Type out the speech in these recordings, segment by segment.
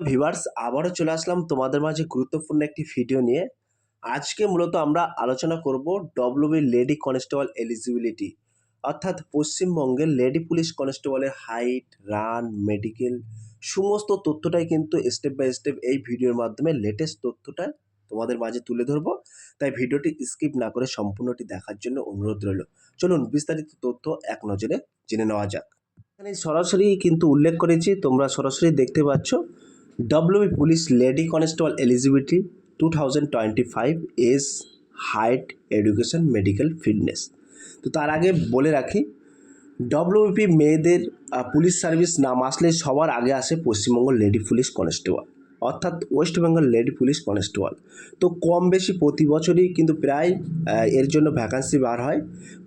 Viewers আবারও চলে আসলাম তোমাদের মাঝে গুরুত্বপূর্ণ একটি ভিডিও নিয়ে। আজকে মূলত আমরা আলোচনা করব ডব্লিউবি লেডি কনস্টেবল এলিজিবিলিটি অর্থাৎ পশ্চিমবঙ্গের লেডি পুলিশ কনস্টেবলের হাইট রান মেডিকেল সমস্ত তথ্যটাই কিন্তু স্টেপ বাই স্টেপ এই ভিডিওর মাধ্যমে লেটেস্ট তথ্যটা তোমাদের মাঝে তুলে ধরবো। তাই ভিডিওটি স্কিপ না করে সম্পূর্ণটি দেখার জন্য অনুরোধ রইল। চলুন বিস্তারিত তথ্য এক নজরে জেনে নেওয়া যাক। এখানে সরাসরি কিন্তু উল্লেখ করেছি, তোমরা সরাসরি দেখতে পাচ্ছ WB police lady constable eligibility two thousand twenty five age height education medical fitness তো তার আগে বলে রাখি ডব্লিউপি মেয়েদের আহ, পুলিশ সার্ভিস নাম আসলে সবার আগে আসে পশ্চিমবঙ্গ লেডি পুলিশ কনস্টেবল অর্থাৎ West Bengal lady police constable. তো কম বেশি প্রতি বছরই কিন্তু প্রায় এর জন্য ভ্যাকান্সি বার হয়।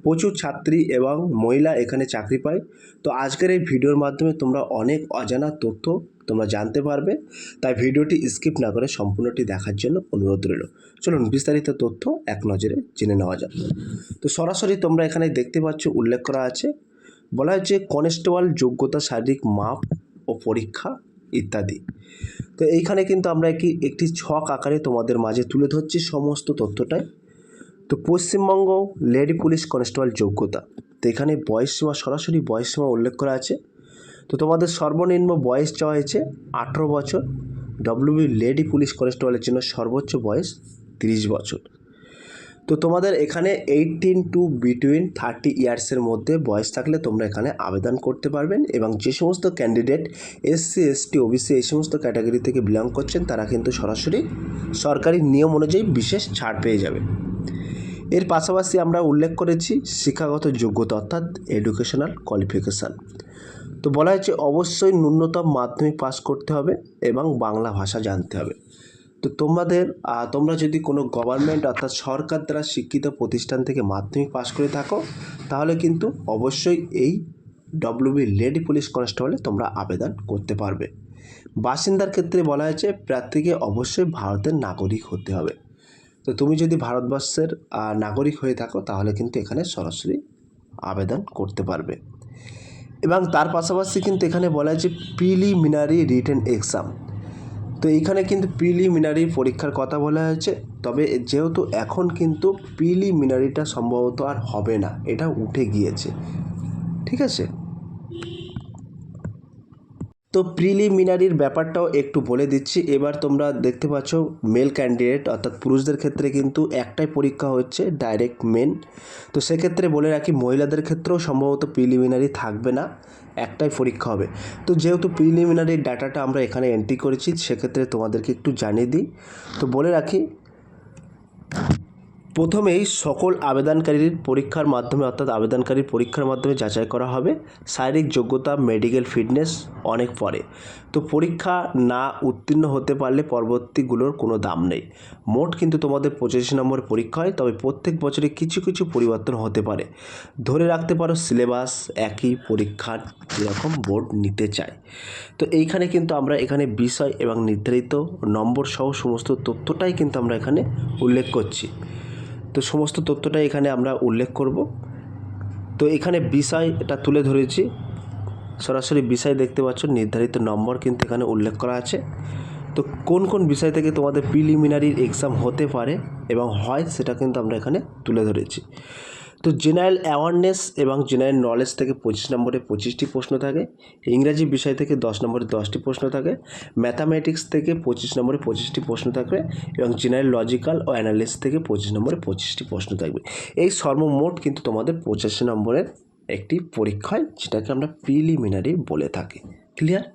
প্রচুর ছাত্রী এবং মহিলা এখানে চাকরি পায়। তো আজকের এই ভিডিওর মাধ্যমে তোমরা অনেক অজানা তথ্য তোমরা জানতে পারবে। তাই ভিডিওটি স্কিপ না করে সম্পূর্ণটি দেখার জন্য অনুরোধ রইল। চলুন বিস্তারিত তথ্য এক নজরে জেনে নেওয়া যাক। তো সরাসরি তোমরা এখানে দেখতে পাচ্ছ উল্লেখ করা আছে। বলা হচ্ছে কনস্টেবল যোগ্যতা শারীরিক মাপ ও পরীক্ষা ইত্যাদি। তো এইখানে কিন্তু আমরা একটি একটি ছক আকারে তোমাদের মাঝে তুলে ধরছি সমস্ত তথ্যটাই। তো পশ্চিমবঙ্গ লেডি পুলিশ কনস্টেবল যোগ্যতা। তো এখানে বয়সসীমা সরাসরি বয়সসীমা উল্লেখ করা আছে। তো তোমাদের সর্বনিম্ন বয়স চাওয়া হয়েছে আঠেরো বছর। ডব্লিউবি লেডি পুলিশ কনস্টেবলের জন্য সর্বোচ্চ বয়স তিরিশ বছর। তো তোমাদের এখানে এইটিন টু বিটুইন থার্টি ইয়ার্সের মধ্যে বয়স থাকলে তোমরা এখানে আবেদন করতে পারবেন এবং যে সমস্ত ক্যান্ডিডেট এসসি এসটি ওবিসি এই সমস্ত ক্যাটাগরি থেকে বিলং করছেন, তারা কিন্তু সরাসরি সরকারি নিয়ম অনুযায়ী বিশেষ ছাড় পেয়ে যাবে। এর পাশাপাশি আমরা উল্লেখ করেছি শিক্ষাগত যোগ্যতা, অর্থাৎ এডুকেশনাল কোয়ালিফিকেশান তো বলা হয়েছে অবশ্যই ন্যূনতম মাধ্যমিক পাস করতে হবে এবং বাংলা ভাষা জানতে হবে। তো তোমাদের তোমরা যদি কোনো গভর্নমেন্ট অর্থাৎ সরকার দ্বারা শিক্ষিত প্রতিষ্ঠান থেকে মাধ্যমিক পাশ করে থাকো, তাহলে কিন্তু অবশ্যই এই ডব্লিউবি লেডি পুলিশ কনস্টেবলে তোমরা আবেদন করতে পারবে। বাসিন্দার ক্ষেত্রে বলা হয়েছে, প্রার্থীকে অবশ্যই ভারতের নাগরিক হতে হবে। তো তুমি যদি ভারতবর্ষের নাগরিক হয়ে থাকো, তাহলে কিন্তু এখানে সরাসরি আবেদন করতে পারবে। এবং তার পাশাপাশি কিন্তু এখানে বলা হয়েছে প্রিলিমিনারি রিটেন এক্সাম তো এইখানে কিন্তু প্রিলিমিনারি পরীক্ষার কথা বলা হয়েছে। তবে যেহেতু এখন কিন্তু প্রিলিমিনারিটা সম্ভবত আর হবে না, এটা উঠে গিয়েছে। ঠিক আছে? তো প্রিলিমিনারির ব্যাপারটাও একটু বলে দিচ্ছি। এবার তোমরা দেখতে পাচ্ছ মেল ক্যান্ডিডেট অর্থাৎ পুরুষদের ক্ষেত্রে কিন্তু একটাই পরীক্ষা হচ্ছে ডাইরেক্ট মেন তো সেক্ষেত্রে বলে রাখি, মহিলাদের ক্ষেত্রেও সম্ভবত প্রিলিমিনারি থাকবে না, একটাই পরীক্ষা হবে। তো যেহেতু প্রিলিমিনারির ডাটাটা আমরা এখানে এন্ট্রি করেছি, সেক্ষেত্রে তোমাদেরকে একটু জানিয়ে দিই। তো বলে রাখি প্রথমেই সকল আবেদনকারীর পরীক্ষার মাধ্যমে, অর্থাৎ আবেদনকারীর পরীক্ষার মাধ্যমে যাচাই করা হবে। শারীরিক যোগ্যতা মেডিকেল ফিটনেস অনেক পরে। তো পরীক্ষা না উত্তীর্ণ হতে পারলে পরবর্তীগুলোর কোনো দাম নেই। মোট কিন্তু তোমাদের পঁচাশি নম্বর পরীক্ষা হয়, তবে প্রত্যেক বছরে কিছু কিছু পরিবর্তন হতে পারে। ধরে রাখতে পারো সিলেবাস একই পরীক্ষার এরকম বোর্ড নিতে চায়। তো এইখানে কিন্তু আমরা এখানে বিষয় এবং নির্ধারিত নম্বর সহ সমস্ত তথ্যটাই কিন্তু আমরা এখানে উল্লেখ করছি। তো সমস্ত তথ্যটাই এখানে আমরা উল্লেখ করব। তো এখানে বিষয় এটা তুলে ধরেছি। সরাসরি বিষয় দেখতে পাচ্ছ, নির্ধারিত নম্বর কিন্তু এখানে উল্লেখ করা আছে। তো কোন কোন বিষয় থেকে তোমাদের প্রিলিমিনারির এক্সাম হতে পারে এবং হয় সেটা কিন্তু আমরা এখানে তুলে ধরেছি। তো জেনারেল অ্যাওয়ারনেস এবং জেনারেল নলেজ থেকে পঁচিশ নম্বরে পঁচিশটি প্রশ্ন থাকে, ইংরাজি বিষয় থেকে দশ নম্বরে দশটি প্রশ্ন থাকে ম্যাথামেটিক্স থেকে পঁচিশ নম্বরে পঁচিশটি প্রশ্ন থাকবে এবং জেনারেল লজিক্যাল ও অ্যানালিস থেকে পঁচিশ নম্বরে পঁচিশটি প্রশ্ন থাকবে। এই সর্বমোট কিন্তু তোমাদের পঁচাশি নম্বরের একটি পরীক্ষায় যেটাকে আমরা প্রিলিমিনারি বলে থাকি। ক্লিয়ার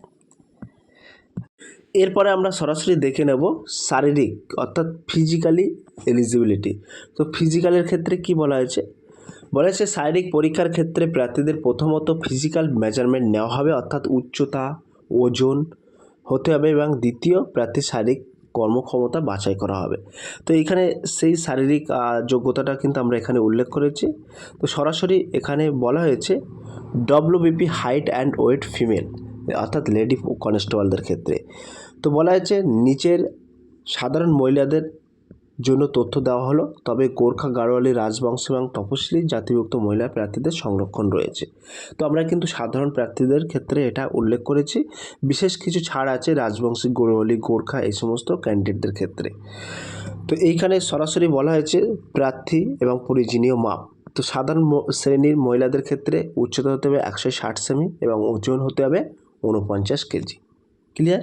এরপরে আমরা সরাসরি দেখে নেব শারীরিক অর্থাৎ ফিজিক্যালি এলিজিবিলিটি তো ফিজিক্যালের ক্ষেত্রে কি বলা হয়েছে? বলা হয়েছে শারীরিক পরীক্ষার ক্ষেত্রে প্রার্থীদের প্রথমত ফিজিক্যাল মেজারমেন্ট নেওয়া হবে, অর্থাৎ উচ্চতা, ওজন হতে হবে এবং দ্বিতীয় প্রার্থীর শারীরিক কর্মক্ষমতা বাছাই করা হবে। তো এখানে সেই শারীরিক যোগ্যতাটা কিন্তু আমরা এখানে উল্লেখ করেছি। তো সরাসরি এখানে বলা হয়েছে WBP height and weight female অর্থাৎ লেডি কনস্টেবলদের ক্ষেত্রে। তো বলা হয়েছে, নিচের সাধারণ মহিলাদের জন্য তথ্য দেওয়া হলো, তবে গোর্খা গাড়োয়ালি রাজবংশ এবং তপশিলি জাতিভুক্ত মহিলা প্রার্থীদের সংরক্ষণ রয়েছে। তো আমরা কিন্তু সাধারণ প্রার্থীদের ক্ষেত্রে এটা উল্লেখ করেছি। বিশেষ কিছু ছাড় আছে রাজবংশী গড়োয়ালি গোর্খা, এই সমস্ত ক্যান্ডিডেটদের ক্ষেত্রে। তো এইখানে সরাসরি বলা হয়েছে, প্রার্থী এবং পরিজনীয় মাপ। তো সাধারণ শ্রেণির মহিলাদের ক্ষেত্রে উচ্চতা হতে হবে একশো ষাট সেমি এবং ওজন হতে হবে উনপঞ্চাশ কেজি। ক্লিয়ার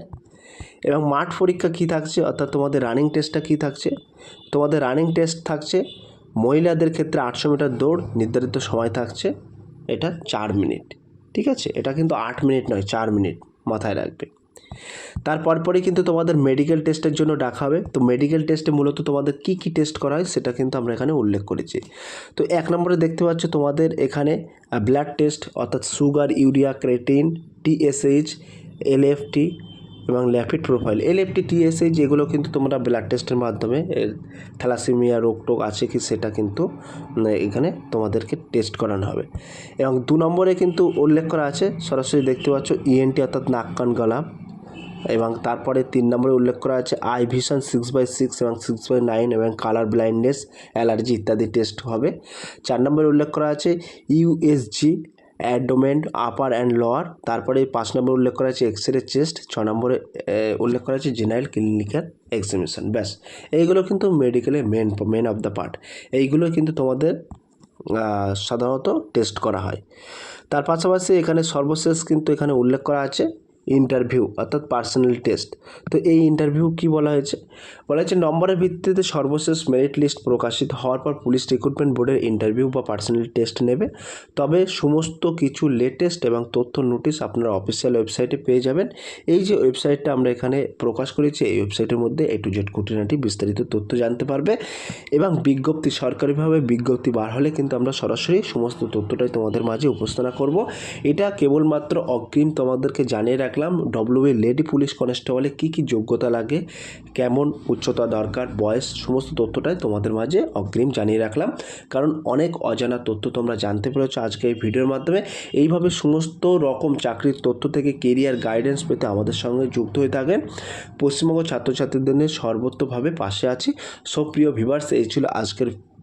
এবং মাঠ পরীক্ষা কী থাকছে? অর্থাৎ তোমাদের রানিং টেস্টটা কী থাকছে? তোমাদের রানিং টেস্ট থাকছে, মহিলাদের ক্ষেত্রে আটশো মিটার দৌড় নির্ধারিত সময় থাকছে, এটা চার মিনিট। ঠিক আছে? এটা কিন্তু আট মিনিট নয়, চার মিনিট মাথায় রাখবে। তারপর পরে কিন্তু তোমাদের মেডিকেল টেস্টের জন্য ডাকা হবে। তো মেডিকেল টেস্টে মূলত তোমাদের কি কি টেস্ট করা হয় সেটা কিন্তু আমরা এখানে উল্লেখ করেছি। তো এক নম্বরে দেখতে পাচ্ছ তোমাদের এখানে ব্লাড টেস্ট অর্থাৎ sugar urea creatinine TSH LFT এবং ল্যাপিড প্রোফাইল এলএফটি টিএসএইচ এগুলো কিন্তু তোমরা ব্লাড টেস্টের মাধ্যমে থ্যালাসেমিয়া রোগ টোগ আছে কি সেটা কিন্তু এখানে তোমাদেরকে টেস্ট করানো হবে। এবং দু নম্বরে কিন্তু উল্লেখ করা আছে, সরাসরি দেখতে পাচ্ছ ইএনটি অর্থাৎ নাক, কান, গলা। এবং তারপরে তিন নম্বরে উল্লেখ করা আছে eye vision six by six এবং সিক্স বাই নাইন এবং কালার ব্লাইন্ডনেস, অ্যালার্জি ইত্যাদি টেস্ট হবে। চার নম্বরে উল্লেখ করা আছে ইউএসজি অ্যাডোমেন্ট আপার অ্যান্ড লোয়ার। তারপরে পাঁচ নম্বরে উল্লেখ করা আছে এক্স রে চেস্ট। ছ নম্বরে উল্লেখ করা আছে জেনারেল ক্লিনিক্যাল এক্সামিনেশন। ব্যাস, এইগুলো কিন্তু মেডিকেলের main main of the part. এইগুলো কিন্তু তোমাদের সাধারণত টেস্ট করা হয়। তার পাশাপাশি এখানে সর্বশেষ কিন্তু এখানে উল্লেখ করা আছে ইন্টারভিউ অর্থাৎ পার্সোনাল টেস্ট তো এই ইন্টারভিউ কি বলা হয়েছে? বলা হয়েছে, নম্বরের ভিত্তিতে সর্বশেষ মেরিট লিস্ট প্রকাশিত হওয়ার পর পুলিশ রিক্রুটমেন্ট বোর্ডের ইন্টারভিউ বা পার্সোনাল টেস্ট নেবে। তবে সমস্ত কিছু লেটেস্ট এবং তথ্য নোটিশ আপনারা অফিসিয়াল ওয়েবসাইটে পেয়ে যাবেন। এই যে ওয়েবসাইটটা আমরা এখানে প্রকাশ করেছি, এই ওয়েবসাইটের মধ্যে এ টু জেড খুঁটিনাটি বিস্তারিত তথ্য জানতে পারবে এবং বিজ্ঞপ্তি, সরকারিভাবে বিজ্ঞপ্তি বার হলে কিন্তু আমরা সরাসরি সমস্ত তথ্যটাই তোমাদের মাঝে উপস্থাপনা করব। এটা কেবলমাত্র অগ্রিম তোমাদেরকে জানিয়ে রাখলাম ডব্লিউবি লেডি পুলিশ কনস্টেবলে কী কী যোগ্যতা লাগে, কেমন উচ্চতা দরকার, বয়স, সমস্ত তথ্যটাই তোমাদের মাঝে অগ্রিম জানিয়ে রাখলাম। কারণ অনেক অজানা তথ্য তোমরা জানতে পেরেছ আজকে এই ভিডিওর মাধ্যমে। এইভাবে সমস্ত রকম চাকরির তথ্য থেকে কেরিয়ার গাইডেন্স পেতে আমাদের সঙ্গে যুক্ত হয়ে থাকেন পশ্চিমবঙ্গ ছাত্রছাত্রীদের নিয়ে সর্বত্রভাবে পাশে আছি। সব প্রিয় ভিভার্স এই ছিল আজকের